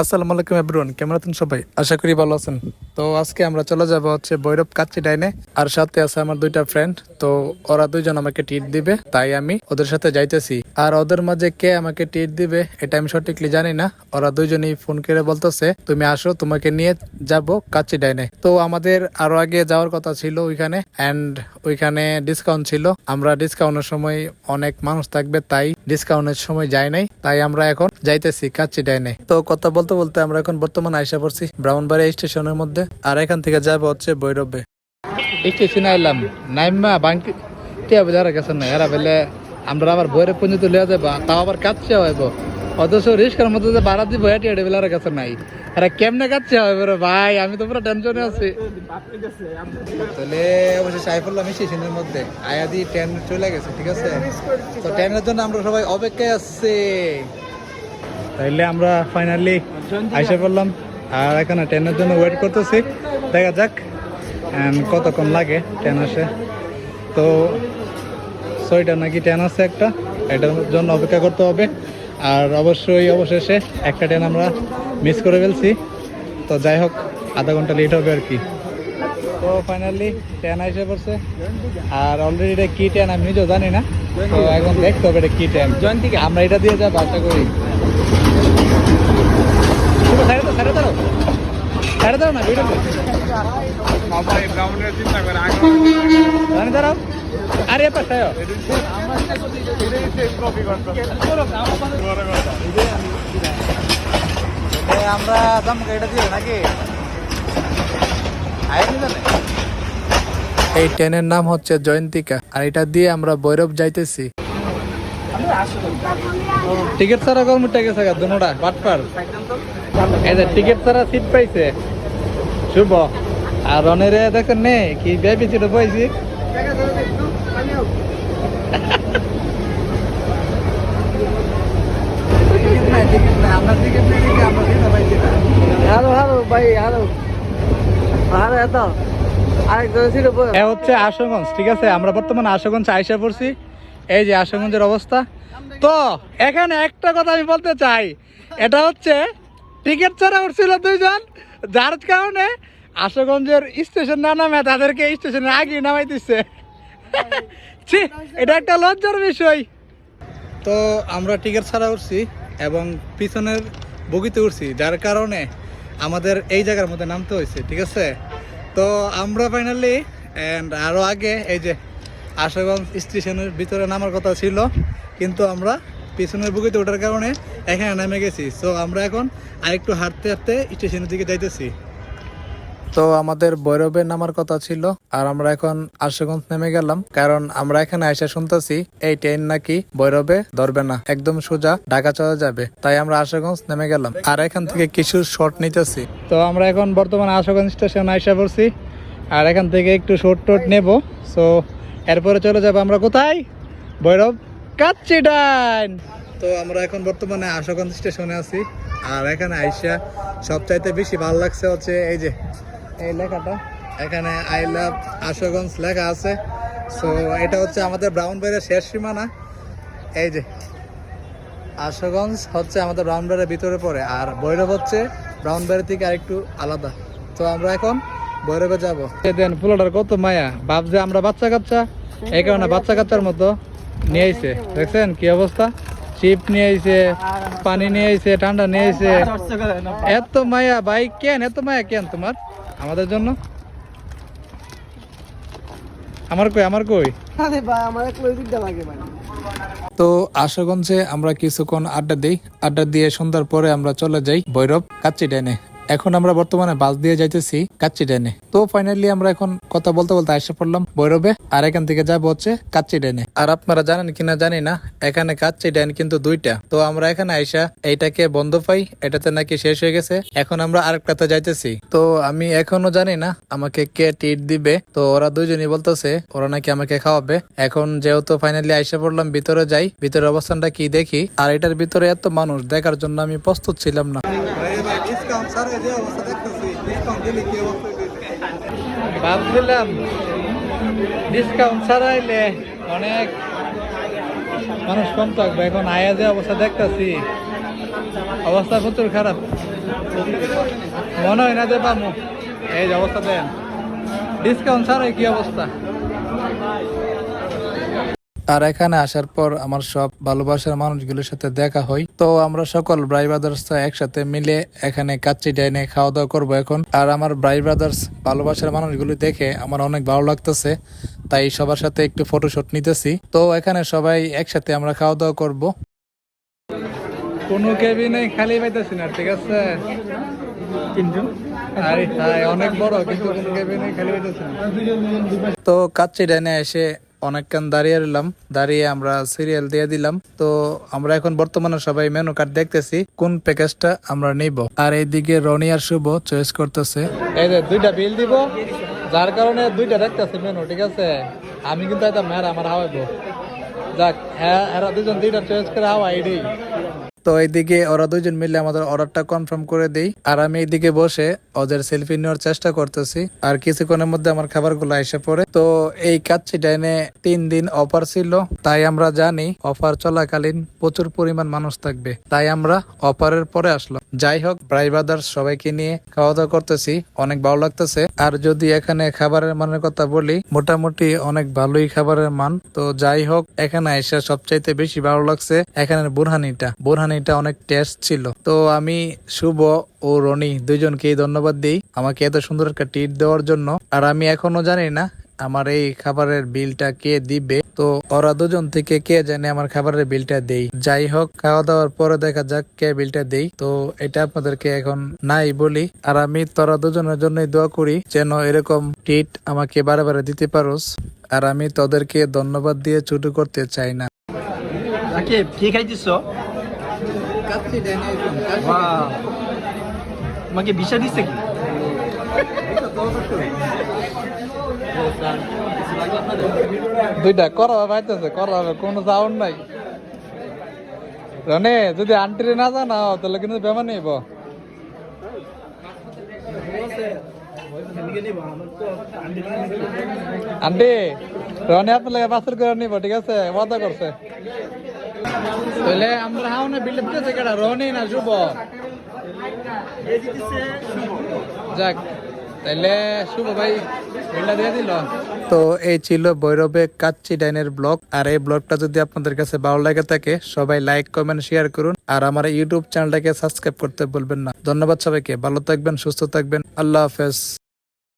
আসসালামু আলাইকুম এভরিওয়ান কেমন আছেন সবাই? আশা করি ভালো আছেন। তো আজকে আমরা চলে যাব হচ্ছে কাচ্চি ডাইনে, আর সাথে আছে আমার দুইটা ফ্রেন্ড তো ওরা দুইজন আমাকে টিট দিবে, তাই আমি ওদের সাথে যাইতেছি। আর ওদের মাঝে কে আমাকে টিট দিবে, এটা আমি সঠিকলি জানি না, ওরা দুইজনই ফোন করে বলতেছে, তুমি আসো, তোমাকে নিয়ে যাব কাচ্চি ডাইনে। তো আমাদের আরও আগে যাওয়ার কথা ছিল ওইখানে এন্ড ওইখানে ডিসকাউন্ট ছিল। আমরা ডিসকাউন্টের সময় অনেক মানুষ থাকবে, তাই ডিসকাউন্টের সময় যাই নাই। তাই আমরা এখন যাইতেছি কাচ্ছি কাচ্চি ডাইনে। তো কথা বলতে বলতে আমরা এখন বর্তমানে আইসা পড়ছি ব্রাউনবাড়ি স্টেশনের মধ্যে। আর এখান থেকে যাব হচ্ছে ভৈরবে। স্টেশনে আইলাম। নাইমা গেছে না, এরা আমরা আবার ভৈরব পর্যন্ত লিয়া যাব তাও আবার কাচ্ছে হইব। অথচ রিস্কার মধ্যে যে ভাড়া দিব, এটি এটি কাছে নাই। আরে কেমনে কাচ্ছে হবে ভাই? আমি তো পুরো টেনশনে আছি। তাহলে অবশ্যই সাইফুল্লাহ স্টেশনের মধ্যে। আয়াদি ট্রেন চলে গেছে, ঠিক আছে? তো ট্রেনের জন্য আমরা সবাই অপেক্ষায় আসছি তাইলে আমরা ফাইনালি আইসা পড়লাম। আর এখানে ট্রেনের জন্য ওয়েট করতেছি। দেখা যাক কতক্ষণ লাগে ট্রেন আসে। তো ছয়টা নাকি ট্রেন আছে একটা। এটার জন্য অপেক্ষা করতে হবে। আর অবশ্যই অবশেষে একটা ট্রেন আমরা মিস করে ফেলছি। তো যাই হোক আধা ঘণ্টা লেট হবে আর কি। তো ফাইনালি ট্রেন এসে পড়ছে। আর অলরেডি এটা কী ট্রেন আমি নিজেও জানি না। তো এখন দেখতে হবে এটা কী ট্রেন জয়ন্তীকে আমরা এটা দিয়ে যাব আশা করি। সাড়ে দাও সাড়ে দাও। না ভিডিও দাঁড়াও। আরে পাশে আমরা দাম এটা দিয়ে নাকি? এই ট্রেনের নাম হচ্ছে জয়ন্তিকা আর এটা দিয়ে আমরা ভৈরব যাইতেছি। টিকিট ছাড়া কর্মটা গেছে গা দুনোটা বাটপার। এই যে টিকিট ছাড়া সিট পাইছে। শুভ। আর রনেরে দেখেন নে কি বেবি ছিল পাইছি হ্যালো ভাই হচ্ছে ঠিক আছে? আমরা পড়ছি। এই যে আশুগঞ্জের অবস্থা। তো, এখানে একটা কথা আমি বলতে চাই। এটা হচ্ছে, টিকিট ছাড়া উঠছিল দুইজন, যার কারণে আশুগঞ্জের স্টেশন না নামে তাদেরকে স্টেশনে আগে নামাই দিচ্ছে এটা একটা লজ্জার বিষয়। তো আমরা টিকিট ছাড়া উঠছি এবং পিছনের বগিতে উঠছি, যার কারণে আমাদের এই জায়গার মধ্যে নামতে হয়েছে, ঠিক আছে? তো আমরা ফাইনালি অ্যান্ড আরও আগে এই যে আশাগঞ্জ স্টেশনের ভিতরে নামার কথা ছিল, কিন্তু আমরা পিছনের বুকিতে ওঠার কারণে এখানে নেমে গেছি। সো আমরা এখন আরেকটু হাঁটতে হাঁটতে স্টেশনের দিকে যাইতেছি। তো আমাদের ভৈরবে নামার কথা ছিল, আর আমরা এখন আশুগঞ্জ নেমে গেলাম, কারণ আমরা এখানে এসে শুনতেছি, এই ট্রেন নাকি বৈরবে ধরবে না, একদম সোজা ঢাকা চলে যাবে, তাই আমরা আশুগঞ্জ নেমে গেলাম। আর এখান থেকে কিছু শর্ট নিতেছি। তো আমরা এখন বর্তমানে আশুগঞ্জ স্টেশন আইসা পড়ছি, আর এখান থেকে একটু শর্ট টোট নেব সো এরপরে চলে যাব আমরা কোথায়? ভৈরব কাচ্চি ডাইন। তো আমরা এখন বর্তমানে আশুগঞ্জ স্টেশনে আছি, আর এখানে আইসা সবচাইতে বেশি ভালো লাগছে হচ্ছে এই যে এই লেখাটা। এখানে আই লাভ লেখা আছে। সো এটা হচ্ছে আমাদের শেষ সীমানা। এই যে হচ্ছে আমাদের ভিতরে পড়ে, আর হচ্ছে থেকে আরেকটু আলাদা। তো আমরা এখন যাব। দেন, ফুলটার কত মায়া। ভাব যে আমরা বাচ্চা কাচ্চা, এই কারণে বাচ্চা কাচ্চার মতো নিয়ে আইছে। দেখছেন কি অবস্থা? চিপ নিয়ে আইছে, পানি নিয়ে আইছে, ঠান্ডা নিয়ে আইছে। এত মায়া, ভাই, কেন? এত মায়া কেন তোমার? আমাদের জন্য? আমার কই আমার কই? আরে ভাই আমার দিতে লাগে ভাই। তো আশাগঞ্জে আমরা কিছুক্ষণ আড্ডা দিই। আড্ডা দিয়ে সন্ধ্যার পরে আমরা চলে যাই ভৈরব কাচ্চি ড্যানে এখন আমরা বর্তমানে বাস দিয়ে যাইতেছি কাচ্চি ড্যানে। তো ফাইনালি আমরা এখন কথা বলতে বলতে এসে পড়লাম ভৈরবে, আর এখান থেকে যাব হচ্ছে কাচ্চি ড্যানে। আর আপনারা জানেন কিনা জানি না, এখানে কাচ্চি ড্যান কিন্তু দুইটা। তো আমরা এখানে আইসা এইটাকে বন্ধ পাই, এটাতে নাকি শেষ হয়ে গেছে। এখন আমরা আরেকটাতে যাইতেছি। তো আমি এখনও জানি না আমাকে কে টিট দিবে। তো ওরা দুইজনই বলতেছে, ওরা নাকি আমাকে খাওয়াবে। এখন যেহেতু ফাইনালি আইসা পড়লাম, ভিতরে যাই ভিতরে অবস্থানটা কি দেখি। আর এটার ভিতরে এত মানুষ, দেখার জন্য আমি প্রস্তুত ছিলাম না। ভাবছিলাম ডিসকাউন্ট ছাড়াইলে অনেক মানুষ কম থাকবে। এখন আয়া যে অবস্থা দেখতেছি, অবস্থা প্রচুর খারাপ। মনে হয় না যে পামু এই যে অবস্থা দেন। ডিসকাউন্ট ছাড়াই কি অবস্থা? আর এখানে আসার পর আমার সব ভালোবাসার মানুষগুলোর সাথে দেখা হয়। তো আমরা সকল ব্রাই ব্রাদার্স একসাথে মিলে এখানে কাচ্চি ডাইনে খাওয়া দাওয়া করব এখন। আর আমার ব্রাই ব্রাদার্স ভালোবাসার মানুষগুলো দেখে আমার অনেক ভালো লাগতেছে। তাই সবার সাথে একটু ফটোশুট নিতেছি। তো এখানে সবাই একসাথে আমরা খাওয়া দাওয়া করব। কোনো কেবিনে খালি পাইতেছি না ঠিক আছে? তিনজন? আরে হ্যাঁ অনেক বড় কিন্তু কোনো কেবিনে খালি পাইতেছি না। তো কাচ্চি ডাইনে এসে অনেকক্ষণ দাঁড়িয়ে রইলাম। দাঁড়িয়ে আমরা সিরিয়াল দিয়ে দিলাম। তো আমরা এখন বর্তমানে সবাই মেনু কার্ড দেখতেছি, কোন প্যাকেজটা আমরা নিব। আর এইদিকে রনি আর শুভ চয়েস করতেছে। এই যে দুইটা বিল দিব, যার কারণে দুইটা দেখতেছে মেনু ঠিক আছে? আমি কিন্তু এটা মেরা আমার হাওয়াইবো। যাক হ্যাঁ এরা দুজন দুইটা চয়েস করে হাওয়াই তো এইদিকে ওরা দুজন মিলে আমাদের অর্ডারটা কনফার্ম করে দেই। আর আমি এইদিকে বসে ওদের সেলফি নেওয়ার চেষ্টা করতেছি। আর কিছুক্ষণের মধ্যে আমার খাবারগুলো এসে পড়ে। তো এই কাচ্চি ডাইনে তিন দিন অফার ছিল। তাই আমরা জানি অফার চলাকালীন প্রচুর পরিমাণ মানুষ থাকবে। তাই আমরা অফারের পরে আসলো যাই হোক ব্রাই সবাইকে নিয়ে খাওয়া দাওয়া করতেছি। অনেক ভালো লাগতেছে। আর যদি এখানে খাবারের মানের কথা বলি, মোটামুটি অনেক ভালোই খাবারের মান। তো যাই হোক, এখানে এসে সবচাইতে বেশি ভালো লাগছে এখানের বুরহানিটা। বুরহানিটা অনেক টেস্ট ছিল। তো আমি শুভ ও রনি দুইজনকেই ধন্যবাদ দিই আমাকে এত সুন্দর একটা টিট দেওয়ার জন্য। আর আমি এখনও জানি না আমার এই খাবারের বিলটা কে দিবে। তো ওরা দুজন থেকে কে জানে আমার খাবারের বিলটা দেই। যাই হোক খাওয়া দাওয়ার পরে দেখা যাক কে বিলটা দেই। তো এটা আপনাদেরকে এখন নাই বলি। আর আমি তোরা দুজনের জন্যই দোয়া করি যেন এরকম টিট আমাকে বারে বারে দিতে পারোস। আর আমি তোদেরকে ধন্যবাদ দিয়ে ছোট করতে চাই না। কি খাইছিস তোমাকে বিষা দিচ্ছে কি? দুইটা করা পাইতেছে করা কোনো সাউন্ড নাই। রনে যদি আন্টিরে না জানাও তাহলে কিন্তু বেমার নিব আন্টি রনে আপনার লাগে পাশের করে নিব ঠিক আছে? ওয়াদা করছে। তাহলে আমরা হাওনে বিল দিতেছে কেডা? রনি না শুভ? যাক তাইলে শুভ ভাই, বিলটা দিয়ে দিল। তো এই ছিল বৈরবে কাচ্চি ডাইনের ব্লগ। আর এই ব্লগটা যদি আপনাদের কাছে ভালো লাগে থাকে, সবাই লাইক, কমেন্ট, শেয়ার করুন। আর আমার ইউটিউব চ্যানেলটাকে সাবস্ক্রাইব করতে বলবেন না। ধন্যবাদ সবাইকে। ভালো থাকবেন, সুস্থ থাকবেন। আল্লাহ হাফেজ।